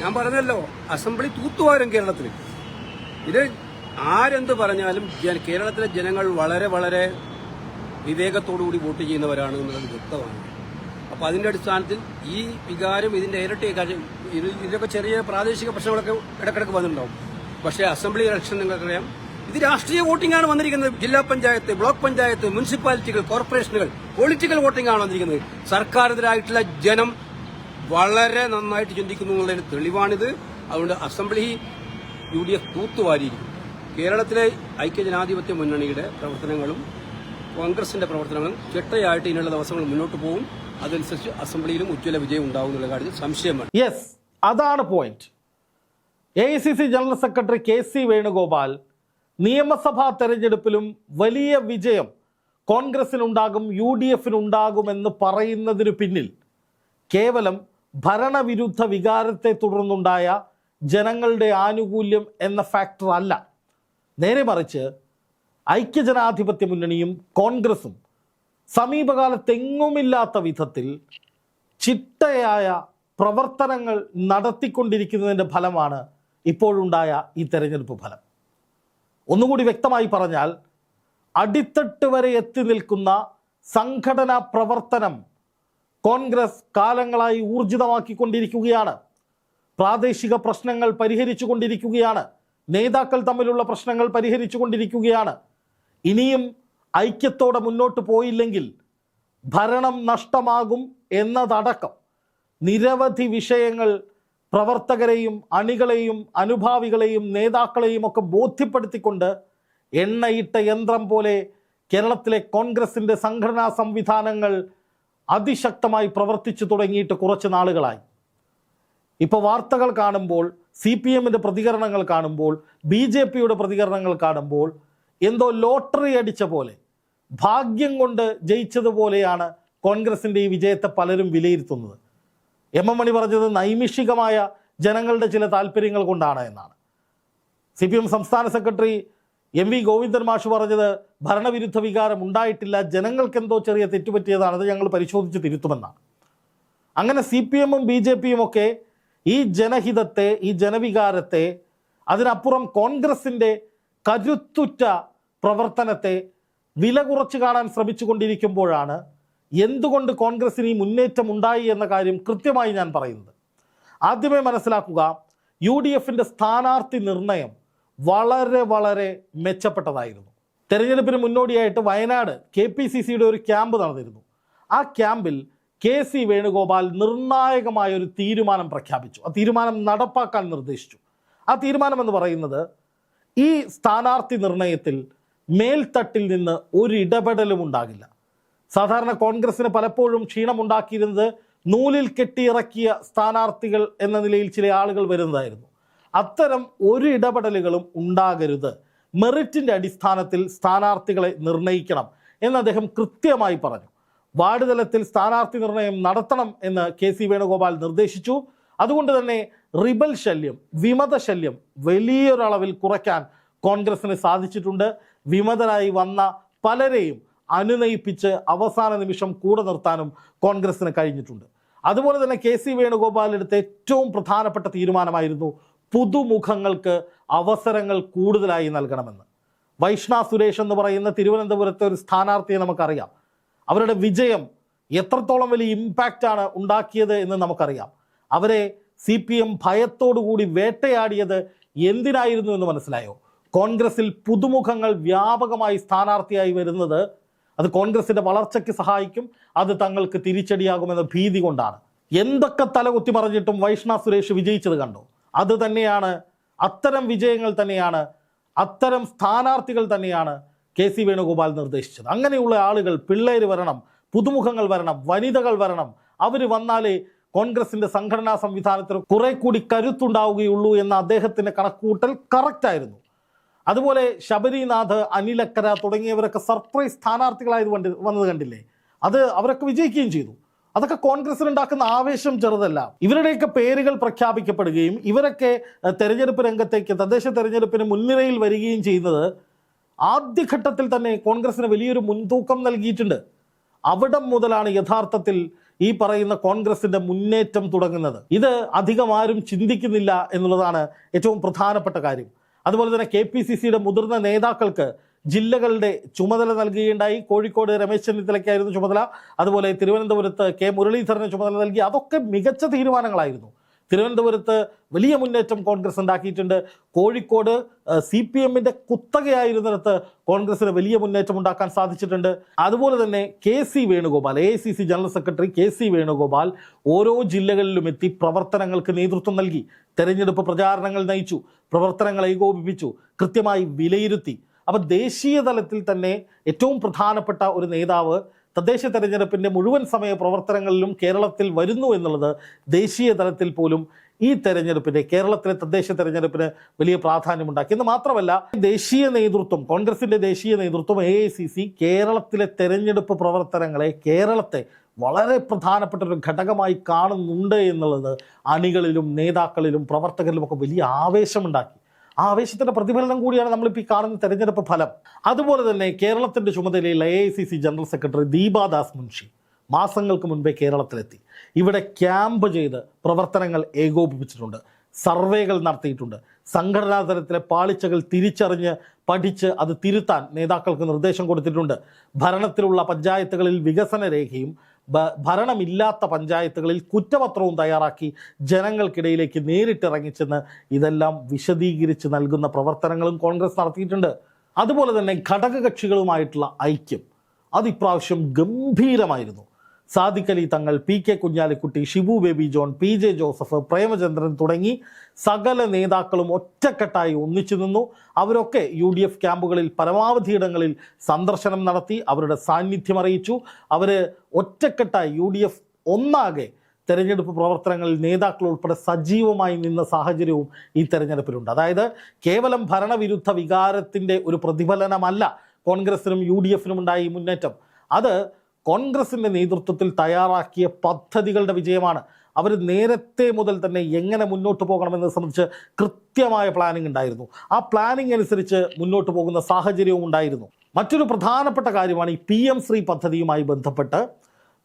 ഞാൻ പറഞ്ഞല്ലോ അസംബ്ലി തൂത്തുവാരും കേരളത്തിൽ ഇത് ആരെന്ത് പറഞ്ഞാലും കേരളത്തിലെ ജനങ്ങൾ വളരെ വളരെ വിവേകത്തോടുകൂടി വോട്ട് ചെയ്യുന്നവരാണ് എന്നുള്ളത് വ്യക്തമാണ്. അപ്പൊ അതിന്റെ അടിസ്ഥാനത്തിൽ ഈ വികാരം ഇതിന്റെ ഇരട്ടി കാര്യം ഇത് ഇതിലൊക്കെ ചെറിയ പ്രാദേശിക പ്രശ്നങ്ങളൊക്കെ ഇടക്കിടക്ക് വന്നിട്ടുണ്ടാവും. പക്ഷേ അസംബ്ലി ഇലക്ഷൻ നിങ്ങൾക്കറിയാം ഇത് രാഷ്ട്രീയ വോട്ടിംഗ് ആണ് വന്നിരിക്കുന്നത്. ജില്ലാ പഞ്ചായത്ത് ബ്ലോക്ക് പഞ്ചായത്ത് മുനിസിപ്പാലിറ്റികൾ കോർപ്പറേഷനുകൾ പൊളിറ്റിക്കൽ വോട്ടിംഗ് ആണ് വന്നിരിക്കുന്നത്. സർക്കാരിനെതിരായിട്ടുള്ള ജനം വളരെ നന്നായിട്ട് ചിന്തിക്കുന്നു എന്നുള്ളതിന് തെളിവാണിത്. അതുകൊണ്ട് അസംബ്ലി യു ഡി എഫ് തൂത്തുവാരിയിരിക്കും കേരളത്തിലെ ഐക്യജനാധിപത്യ മുന്നണിയുടെ പ്രവർത്തനങ്ങളും കോൺഗ്രസിന്റെ പ്രവർത്തനങ്ങളും ചിട്ടയായിട്ട് ഇനിയുള്ള ദിവസങ്ങൾ മുന്നോട്ട് പോകും. അതനുസരിച്ച് അസംബ്ലിയിലും ഉജ്ജ്വല വിജയം ഉണ്ടാവും എന്നുള്ള കാര്യത്തിൽ സംശയമാണ്. യെസ് അതാണ് point A I C C general secretary K C Venugopal നിയമസഭാ തെരഞ്ഞെടുപ്പിലും വലിയ വിജയം കോൺഗ്രസിനുണ്ടാകും യു ഡി എഫിനുണ്ടാകുമെന്ന് പറയുന്നതിനു പിന്നിൽ കേവലം ഭരണവിരുദ്ധ വികാരത്തെ തുടർന്നുണ്ടായ ജനങ്ങളുടെ ആനുകൂല്യം എന്ന ഫാക്ടർ അല്ല. നേരെ മറിച്ച് ഐക്യജനാധിപത്യ മുന്നണിയും കോൺഗ്രസും സമീപകാലത്തെങ്ങുമില്ലാത്ത വിധത്തിൽ ചിട്ടയായ പ്രവർത്തനങ്ങൾ നടത്തിക്കൊണ്ടിരിക്കുന്നതിന്റെ ഫലമാണ് ഇപ്പോഴുണ്ടായ ഈ തെരഞ്ഞെടുപ്പ് ഫലം. ഒന്നുകൂടി വ്യക്തമായി പറഞ്ഞാൽ അടിത്തട്ട് വരെ എത്തി നിൽക്കുന്ന സംഘടനാ പ്രവർത്തനം കോൺഗ്രസ് കാലങ്ങളായി ഊർജിതമാക്കിക്കൊണ്ടിരിക്കുകയാണ്. പ്രാദേശിക പ്രശ്നങ്ങൾ പരിഹരിച്ചു കൊണ്ടിരിക്കുകയാണ് നേതാക്കൾ തമ്മിലുള്ള പ്രശ്നങ്ങൾ പരിഹരിച്ചു കൊണ്ടിരിക്കുകയാണ് ഇനിയും ഐക്യത്തോടെ മുന്നോട്ട് പോയില്ലെങ്കിൽ ഭരണം നഷ്ടമാകും എന്നതടക്കം നിരവധി വിഷയങ്ങൾ പ്രവർത്തകരെയും അണികളെയും അനുഭാവികളെയും നേതാക്കളെയും ഒക്കെ ബോധ്യപ്പെടുത്തിക്കൊണ്ട് എണ്ണയിട്ട യന്ത്രം പോലെ കേരളത്തിലെ കോൺഗ്രസിന്റെ സംഘടനാ സംവിധാനങ്ങൾ അതിശക്തമായി പ്രവർത്തിച്ചു തുടങ്ങിയിട്ട് കുറച്ച് നാളുകളായി. ഇപ്പോൾ വാർത്തകൾ കാണുമ്പോൾ സി പി എമ്മിന്റെ പ്രതികരണങ്ങൾ കാണുമ്പോൾ ബി ജെ പിയുടെ പ്രതികരണങ്ങൾ കാണുമ്പോൾ എന്തോ ലോട്ടറി അടിച്ച പോലെ ഭാഗ്യം കൊണ്ട് ജയിച്ചതുപോലെയാണ് കോൺഗ്രസിന്റെ ഈ വിജയത്തെ പലരും വിലയിരുത്തുന്നത്. എം എം മണി പറഞ്ഞത് നൈമിഷികമായ ജനങ്ങളുടെ ചില താല്പര്യങ്ങൾ കൊണ്ടാണ് എന്നാണ്. സി സംസ്ഥാന സെക്രട്ടറി എം വി ഗോവിന്ദൻ മാഷ് പറഞ്ഞത് ഭരണവിരുദ്ധ വികാരം ഉണ്ടായിട്ടില്ല ജനങ്ങൾക്ക് എന്തോ ചെറിയ തെറ്റുപറ്റിയതാണ് അത് ഞങ്ങൾ പരിശോധിച്ച് തിരുത്തുമെന്നാണ്. അങ്ങനെ സി പി എമ്മും ബി ജെ പിയും ഒക്കെ ഈ ജനഹിതത്തെ ഈ ജനവികാരത്തെ അതിനപ്പുറം കോൺഗ്രസിന്റെ കരുത്തുറ്റ പ്രവർത്തനത്തെ വില കുറച്ച് കാണാൻ ശ്രമിച്ചുകൊണ്ടിരിക്കുമ്പോഴാണ് എന്തുകൊണ്ട് കോൺഗ്രസിന് ഈ മുന്നേറ്റം ഉണ്ടായി എന്ന കാര്യം കൃത്യമായി ഞാൻ പറയുന്നത്. ആദ്യമേ മനസ്സിലാക്കുക യു ഡി എഫിന്റെ സ്ഥാനാർത്ഥി നിർണയം വളരെ വളരെ മെച്ചപ്പെട്ടതായിരുന്നു. തെരഞ്ഞെടുപ്പിന് മുന്നോടിയായിട്ട് വയനാട് കെ പി സി സിയുടെ ഒരു ക്യാമ്പ് നടന്നിരുന്നു. ആ ക്യാമ്പിൽ കെ സി വേണുഗോപാൽ നിർണായകമായ ഒരു തീരുമാനം പ്രഖ്യാപിച്ചു. ആ തീരുമാനം നടപ്പാക്കാൻ നിർദ്ദേശിച്ചു. ആ തീരുമാനം എന്ന് പറയുന്നത് ഈ സ്ഥാനാർത്ഥി നിർണയത്തിൽ മേൽത്തട്ടിൽ നിന്ന് ഒരു ഇടപെടലും ഉണ്ടാകില്ല. സാധാരണ കോൺഗ്രസിന് പലപ്പോഴും ക്ഷീണമുണ്ടാക്കിയിരുന്നത് നൂലിൽ കെട്ടിയിറക്കിയ സ്ഥാനാർത്ഥികൾ എന്ന നിലയിൽ ചില ആളുകൾ വരുന്നതായിരുന്നു. അത്തരം ഒരു ഇടപെടലുകളും ഉണ്ടാകരുത്. മെറിറ്റിന്റെ അടിസ്ഥാനത്തിൽ സ്ഥാനാർത്ഥികളെ നിർണയിക്കണം എന്ന് അദ്ദേഹം കൃത്യമായി പറഞ്ഞു. വാർഡ് തലത്തിൽ സ്ഥാനാർത്ഥി നിർണയം നടത്തണം എന്ന് കെ സി വേണുഗോപാൽ നിർദ്ദേശിച്ചു. അതുകൊണ്ട് തന്നെ റിബൽ ശല്യം വിമത ശല്യം വലിയൊരളവിൽ കുറയ്ക്കാൻ കോൺഗ്രസിന് സാധിച്ചിട്ടുണ്ട്. വിമതരായി വന്ന പലരെയും അനുനയിപ്പിച്ച് അവസാന നിമിഷം കൂടെ നിർത്താനും കോൺഗ്രസിന് കഴിഞ്ഞിട്ടുണ്ട്. അതുപോലെ തന്നെ കെ സി വേണുഗോപാൽ എടുത്ത ഏറ്റവും പ്രധാനപ്പെട്ട തീരുമാനമായിരുന്നു പുതുമുഖങ്ങൾക്ക് അവസരങ്ങൾ കൂടുതലായി നൽകണമെന്ന്. വൈഷ്ണ സുരേഷ് എന്ന് പറയുന്ന തിരുവനന്തപുരത്തെ ഒരു സ്ഥാനാർത്ഥിയെ നമുക്കറിയാം. അവരുടെ വിജയം എത്രത്തോളം വലിയ ഇമ്പാക്റ്റ് ആണ് ഉണ്ടാക്കിയത് എന്ന് നമുക്കറിയാം. അവരെ സി പി എം ഭയത്തോടുകൂടി വേട്ടയാടിയത് എന്തിനായിരുന്നു എന്ന് മനസ്സിലായോ? കോൺഗ്രസിൽ പുതുമുഖങ്ങൾ വ്യാപകമായി സ്ഥാനാർത്ഥിയായി വരുന്നത് അത് കോൺഗ്രസിന്റെ വളർച്ചയ്ക്ക് സഹായിക്കും അത് തങ്ങൾക്ക് തിരിച്ചടിയാകുമെന്ന ഭീതി കൊണ്ടാണ്. എന്തൊക്കെ തലകുത്തി പറഞ്ഞിട്ടും വൈഷ്ണ സുരേഷ് വിജയിച്ചത് കണ്ടോ? അത് തന്നെയാണ്. അത്തരം വിജയങ്ങൾ തന്നെയാണ്. അത്തരം സ്ഥാനാർത്ഥികൾ തന്നെയാണ് കെ സി വേണുഗോപാൽ നിർദ്ദേശിച്ചത്. അങ്ങനെയുള്ള ആളുകൾ പിള്ളേർ വരണം പുതുമുഖങ്ങൾ വരണം വനിതകൾ വരണം. അവർ വന്നാലേ കോൺഗ്രസിന്റെ സംഘടനാ സംവിധാനത്തിൽ കുറെ കൂടി കരുത്തുണ്ടാവുകയുള്ളൂ എന്ന അദ്ദേഹത്തിന്റെ കണക്കുകൂട്ടൽ കറക്റ്റായിരുന്നു അതുപോലെ ശബരിനാഥ് അനിലക്കര തുടങ്ങിയവരൊക്കെ സർപ്രൈസ് സ്ഥാനാർത്ഥികളായത് വന്നത് കണ്ടില്ലേ? അത് അവരൊക്കെ വിജയിക്കുകയും ചെയ്തു. അതൊക്കെ കോൺഗ്രസിൽ ഉണ്ടാക്കുന്ന ആവേശം ചെറുതല്ല. ഇവരുടെയൊക്കെ പേരുകൾ പ്രഖ്യാപിക്കപ്പെടുകയും ഇവരൊക്കെ തെരഞ്ഞെടുപ്പ് രംഗത്തേക്ക് തദ്ദേശ തെരഞ്ഞെടുപ്പിന് മുൻനിരയിൽ വരികയും ചെയ്യുന്നത് ആദ്യഘട്ടത്തിൽ തന്നെ കോൺഗ്രസിന് വലിയൊരു മുൻതൂക്കം നൽകിയിട്ടുണ്ട്. അവിടം മുതലാണ് യഥാർത്ഥത്തിൽ ഈ പറയുന്ന കോൺഗ്രസിന്റെ മുന്നേറ്റം തുടങ്ങുന്നത്. ഇത് അധികം ആരും ചിന്തിക്കുന്നില്ല എന്നുള്ളതാണ് ഏറ്റവും പ്രധാനപ്പെട്ട കാര്യം. അതുപോലെ തന്നെ കെ പി സി സിയുടെ മുതിർന്ന നേതാക്കൾക്ക് ജില്ലകളുടെ ചുമതല നൽകുകയുണ്ടായി. കോഴിക്കോട് രമേശ് ചെന്നിത്തലയ്ക്കായിരുന്നു ചുമതല. അതുപോലെ തിരുവനന്തപുരത്ത് കെ മുരളീധരന് ചുമതല നൽകി. അതൊക്കെ മികച്ച തീരുമാനങ്ങളായിരുന്നു. തിരുവനന്തപുരത്ത് വലിയ മുന്നേറ്റം കോൺഗ്രസ് ഉണ്ടാക്കിയിട്ടുണ്ട്. കോഴിക്കോട് സി പി എമ്മിന്റെ കുത്തകയായിരുന്നിടത്ത് കോൺഗ്രസിന് വലിയ മുന്നേറ്റം ഉണ്ടാക്കാൻ സാധിച്ചിട്ടുണ്ട്. അതുപോലെ തന്നെ K C Venugopal A C C general secretary K C Venugopal ഓരോ ജില്ലകളിലും എത്തി പ്രവർത്തനങ്ങൾക്ക് നേതൃത്വം നൽകി. തെരഞ്ഞെടുപ്പ് പ്രചാരണങ്ങൾ നയിച്ചു പ്രവർത്തനങ്ങൾ ഏകോപിപ്പിച്ചു കൃത്യമായി വിലയിരുത്തി. അപ്പം ദേശീയ തലത്തിൽ തന്നെ ഏറ്റവും പ്രധാനപ്പെട്ട ഒരു നേതാവ് തദ്ദേശ തെരഞ്ഞെടുപ്പിന്റെ മുഴുവൻ സമയ പ്രവർത്തനങ്ങളിലും കേരളത്തിൽ വരുന്നു എന്നുള്ളത് ദേശീയ തലത്തിൽ പോലും ഈ തെരഞ്ഞെടുപ്പിന്റെ കേരളത്തിലെ തദ്ദേശ തെരഞ്ഞെടുപ്പിന് വലിയ പ്രാധാന്യമുണ്ടാക്കി. എന്ന് മാത്രമല്ല ദേശീയ നേതൃത്വം കോൺഗ്രസിന്റെ ദേശീയ നേതൃത്വം എ കേരളത്തിലെ തെരഞ്ഞെടുപ്പ് പ്രവർത്തനങ്ങളെ കേരളത്തെ വളരെ പ്രധാനപ്പെട്ട ഒരു ഘടകമായി കാണുന്നുണ്ട് എന്നുള്ളത് അണികളിലും നേതാക്കളിലും പ്രവർത്തകരിലും ഒക്കെ വലിയ ആവേശമുണ്ടാക്കി. ആ ആവേശത്തിന്റെ പ്രതിഫലനം കൂടിയാണ് നമ്മളിപ്പോൾ ഈ കാണുന്ന തെരഞ്ഞെടുപ്പ് ഫലം. അതുപോലെ തന്നെ കേരളത്തിന്റെ ചുമതലയുള്ള A general secretary Deepa Das Munshi മാസങ്ങൾക്ക് മുൻപേ കേരളത്തിലെത്തി. ഇവിടെ ക്യാമ്പ് ചെയ്ത് പ്രവർത്തനങ്ങൾ ഏകോപിപ്പിച്ചിട്ടുണ്ട്. സർവേകൾ നടത്തിയിട്ടുണ്ട്. സംഘടനാ തലത്തിലെ പാളിച്ചകൾ തിരിച്ചറിഞ്ഞ് പഠിച്ച് അത് തിരുത്താൻ നേതാക്കൾക്ക് നിർദ്ദേശം കൊടുത്തിട്ടുണ്ട്. ഭരണത്തിലുള്ള പഞ്ചായത്തുകളിൽ വികസന രേഖയും ഭരണമില്ലാത്ത പഞ്ചായത്തുകളിൽ കുറ്റപത്രവും തയ്യാറാക്കി ജനങ്ങൾക്കിടയിലേക്ക് നേരിട്ടിറങ്ങിച്ചെന്ന് ഇതെല്ലാം വിശദീകരിച്ച് നൽകുന്ന പ്രവർത്തനങ്ങളും കോൺഗ്രസ് നടത്തിയിട്ടുണ്ട്. അതുപോലെ തന്നെ ഘടകകക്ഷികളുമായിട്ടുള്ള ഐക്യം. അത് ഇപ്രാവശ്യം ഗംഭീരമായിരുന്നു. Sadiq Ali Thangal P K Kunhalikutty Shibu Baby John P J Joseph Premachandran തുടങ്ങി സകല നേതാക്കളും ഒറ്റക്കെട്ടായി ഒന്നിച്ചു നിന്നു. അവരൊക്കെ യു ഡി എഫ് ക്യാമ്പുകളിൽ പരമാവധി ഇടങ്ങളിൽ സന്ദർശനം നടത്തി അവരുടെ സാന്നിധ്യം അറിയിച്ചു. അവർ ഒറ്റക്കെട്ടായി യു ഡി എഫ് ഒന്നാകെ തെരഞ്ഞെടുപ്പ് പ്രവർത്തനങ്ങളിൽ നേതാക്കൾ ഉൾപ്പെടെ സജീവമായി നിന്ന സാഹചര്യവും ഈ തെരഞ്ഞെടുപ്പിലുണ്ട്. അതായത് കേവലം ഭരണവിരുദ്ധ വികാരത്തിന്റെ ഒരു പ്രതിഫലനമല്ല കോൺഗ്രസിനും യു ഡി എഫിനും ഉണ്ടായ ഈ മുന്നേറ്റം. അത് കോൺഗ്രസിന്റെ നേതൃത്വത്തിൽ തയ്യാറാക്കിയ പദ്ധതികളുടെ വിജയമാണ്. അവർ നേരത്തെ മുതൽ തന്നെ എങ്ങനെ മുന്നോട്ട് പോകണമെന്ന് സംബന്ധിച്ച് കൃത്യമായ പ്ലാനിംഗ് ഉണ്ടായിരുന്നു. ആ പ്ലാനിംഗ് അനുസരിച്ച് മുന്നോട്ട് പോകുന്ന സാഹചര്യവും ഉണ്ടായിരുന്നു. മറ്റൊരു പ്രധാനപ്പെട്ട കാര്യമാണ് ഈ പി എം ശ്രീ പദ്ധതിയുമായി ബന്ധപ്പെട്ട്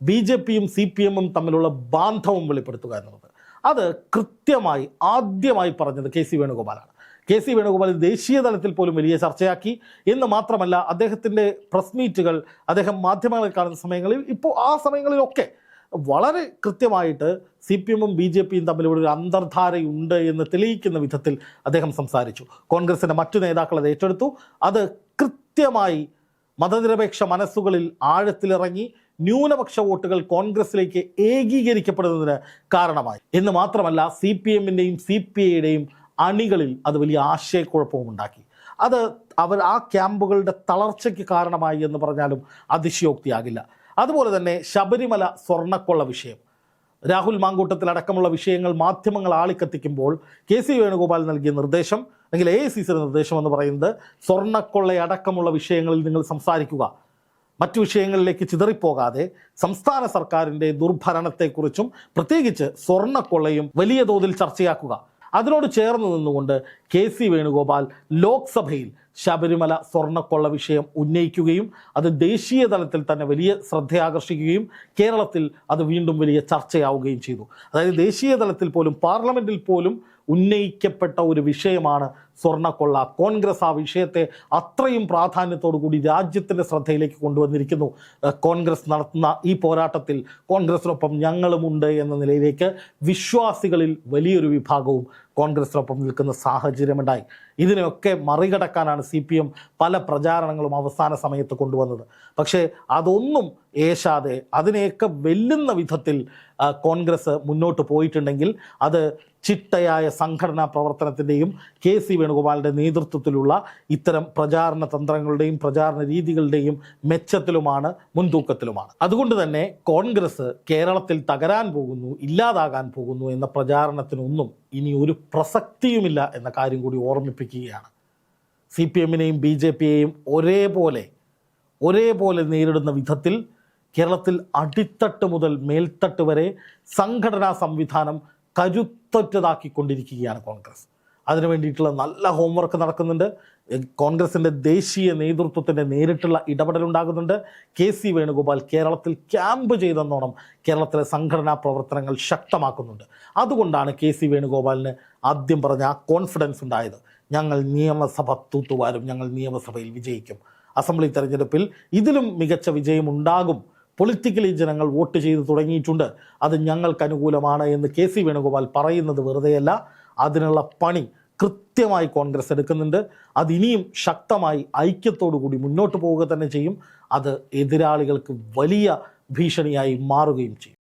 ബി ജെ പിയും സി പി എമ്മും തമ്മിലുള്ള ബാന്ധവും വെളിപ്പെടുത്തുക എന്നുള്ളത്. അത് കൃത്യമായി ആദ്യമായി പറഞ്ഞത് കെ സി വേണുഗോപാലാണ്. കെ സി വേണുഗോപാൽ ദേശീയ തലത്തിൽ പോലും വലിയ ചർച്ചയാക്കി. എന്ന് മാത്രമല്ല അദ്ദേഹത്തിന്റെ പ്രസ് മീറ്റുകൾ അദ്ദേഹം മാധ്യമങ്ങളിൽ കാണുന്ന സമയങ്ങളിൽ ഇപ്പോൾ ആ സമയങ്ങളിലൊക്കെ വളരെ കൃത്യമായിട്ട് സി പി എമ്മും ബി ജെ പിയും തമ്മിൽ ഇവിടെ ഒരു അന്തർധാരയുണ്ട് എന്ന് തെളിയിക്കുന്ന വിധത്തിൽ അദ്ദേഹം സംസാരിച്ചു. കോൺഗ്രസിന്റെ മറ്റു നേതാക്കൾ അത് ഏറ്റെടുത്തു. അത് കൃത്യമായി മതനിരപേക്ഷ മനസ്സുകളിൽ ആഴത്തിലിറങ്ങി ന്യൂനപക്ഷ വോട്ടുകൾ കോൺഗ്രസിലേക്ക് ഏകീകരിക്കപ്പെടുന്നതിന് കാരണമായി. എന്ന് മാത്രമല്ല സി പി എമ്മിന്റെയും സി പി ഐയുടെയും അണികളിൽ അത് വലിയ ആശയക്കുഴപ്പവും ഉണ്ടാക്കി. അത് അവർ ആ ക്യാമ്പുകളുടെ തളർച്ചയ്ക്ക് കാരണമായി എന്ന് പറഞ്ഞാലും അതിശയോക്തിയാകില്ല. അതുപോലെ തന്നെ ശബരിമല സ്വർണക്കൊള്ള വിഷയം. രാഹുൽ മാങ്കൂട്ടത്തിൽ അടക്കമുള്ള വിഷയങ്ങൾ മാധ്യമങ്ങൾ ആളിക്കത്തിക്കുമ്പോൾ കെ സി വേണുഗോപാൽ നൽകിയ നിർദ്ദേശം അല്ലെങ്കിൽ എ സി സിയുടെ നിർദ്ദേശം എന്ന് പറയുന്നത് സ്വർണക്കൊള്ളയടക്കമുള്ള വിഷയങ്ങളിൽ നിങ്ങൾ സംസാരിക്കുക. മറ്റു വിഷയങ്ങളിലേക്ക് ചിതറിപ്പോകാതെ സംസ്ഥാന സർക്കാരിന്റെ ദുർഭരണത്തെക്കുറിച്ചും പ്രത്യേകിച്ച് സ്വർണക്കൊള്ളയും വലിയ തോതിൽ ചർച്ചയാക്കുക. അതിനോട് ചേർന്ന് നിന്നുകൊണ്ട് കെ സി വേണുഗോപാൽ ലോക്സഭയിൽ ശബരിമല സ്വർണക്കൊള്ള വിഷയം ഉന്നയിക്കുകയും അത് ദേശീയ തലത്തിൽ തന്നെ വലിയ ശ്രദ്ധയാകർഷിക്കുകയും കേരളത്തിൽ അത് വീണ്ടും വലിയ ചർച്ചയാവുകയും ചെയ്തു. അതായത് ദേശീയ തലത്തിൽ പോലും പാർലമെന്റിൽ പോലും ഉന്നയിക്കപ്പെട്ട ഒരു വിഷയമാണ് സ്വർണക്കൊള്ള. കോൺഗ്രസ് ആ വിഷയത്തെ അത്രയും പ്രാധാന്യത്തോടു കൂടി രാജ്യത്തിന്റെ ശ്രദ്ധയിലേക്ക് കൊണ്ടുവന്നിരിക്കുന്നു. കോൺഗ്രസ് നടത്തുന്ന ഈ പോരാട്ടത്തിൽ കോൺഗ്രസിനൊപ്പം ഞങ്ങളുമുണ്ട് എന്ന നിലയിലേക്ക് വിശ്വാസികളിൽ വലിയൊരു വിഭാഗവും കോൺഗ്രസിനൊപ്പം നിൽക്കുന്ന സാഹചര്യമുണ്ടായി. ഇതിനെയൊക്കെ മറികടക്കാനാണ് സി പി എം പല പ്രചാരണങ്ങളും അവസാന സമയത്ത് കൊണ്ടുവന്നത്. പക്ഷേ അതൊന്നും ഏശാതെ അതിനെയൊക്കെ വെല്ലുന്ന വിധത്തിൽ കോൺഗ്രസ് മുന്നോട്ട് പോയിട്ടുണ്ടെങ്കിൽ അത് ചിട്ടയായ സംഘടനാ പ്രവർത്തനത്തിന്റെയും കെ സി വേണുഗോപാലിന്റെ നേതൃത്വത്തിലുള്ള ഇത്തരം പ്രചാരണ തന്ത്രങ്ങളുടെയും പ്രചാരണ രീതികളുടെയും മെച്ചത്തിലുമാണ് മുൻതൂക്കത്തിലുമാണ്. അതുകൊണ്ട് തന്നെ കോൺഗ്രസ് കേരളത്തിൽ തകരാൻ പോകുന്നു ഇല്ലാതാകാൻ പോകുന്നു എന്ന പ്രചാരണത്തിനൊന്നും ഇനി ഒരു പ്രസക്തിയുമില്ല എന്ന കാര്യം കൂടി ഓർമ്മിപ്പിക്കുകയാണ്. സി പി എമ്മിനെയും ബി ജെ പിയെയും ഒരേപോലെ ഒരേപോലെ നേരിടുന്ന വിധത്തിൽ കേരളത്തിൽ അടിത്തട്ട് മുതൽ മേൽത്തട്ട് വരെ സംഘടനാ സംവിധാനം കരുത്തറ്റതാക്കിക്കൊണ്ടിരിക്കുകയാണ് കോൺഗ്രസ്. അതിനു വേണ്ടിയിട്ടുള്ള നല്ല ഹോംവർക്ക് നടക്കുന്നുണ്ട്. കോൺഗ്രസിന്റെ ദേശീയ നേതൃത്വത്തിന്റെ നേരിട്ടുള്ള ഇടപെടലുണ്ടാകുന്നുണ്ട് കെ സി വേണുഗോപാൽ കേരളത്തിൽ ക്യാമ്പ് ചെയ്തെന്നോണം കേരളത്തിലെ സംഘടനാ പ്രവർത്തനങ്ങൾ ശക്തമാക്കുന്നുണ്ട്. അതുകൊണ്ടാണ് കെ സി വേണുഗോപാലിന് ആദ്യം പറഞ്ഞ ആ കോൺഫിഡൻസ് ഉണ്ടായത്. ഞങ്ങൾ നിയമസഭ തൂത്തുവാരും ഞങ്ങൾ നിയമസഭയിൽ വിജയിക്കും. അസംബ്ലി തെരഞ്ഞെടുപ്പിൽ ഇതിലും മികച്ച വിജയം ഉണ്ടാകും പൊളിറ്റിക്കലി ജനങ്ങൾ വോട്ട് ചെയ്ത് തുടങ്ങിയിട്ടുണ്ട്. അത് ഞങ്ങൾക്ക് അനുകൂലമാണ് എന്ന് കെ സി വേണുഗോപാൽ പറയുന്നത് വെറുതെയല്ല. അതിനുള്ള പണി കൃത്യമായി കോൺഗ്രസ് എടുക്കുന്നുണ്ട്. അതിനിയും ശക്തമായി ഐക്യത്തോടു കൂടി മുന്നോട്ട് പോവുക തന്നെ ചെയ്യും. അത് എതിരാളികൾക്ക് വലിയ ഭീഷണിയായി മാറുകയും ചെയ്യും.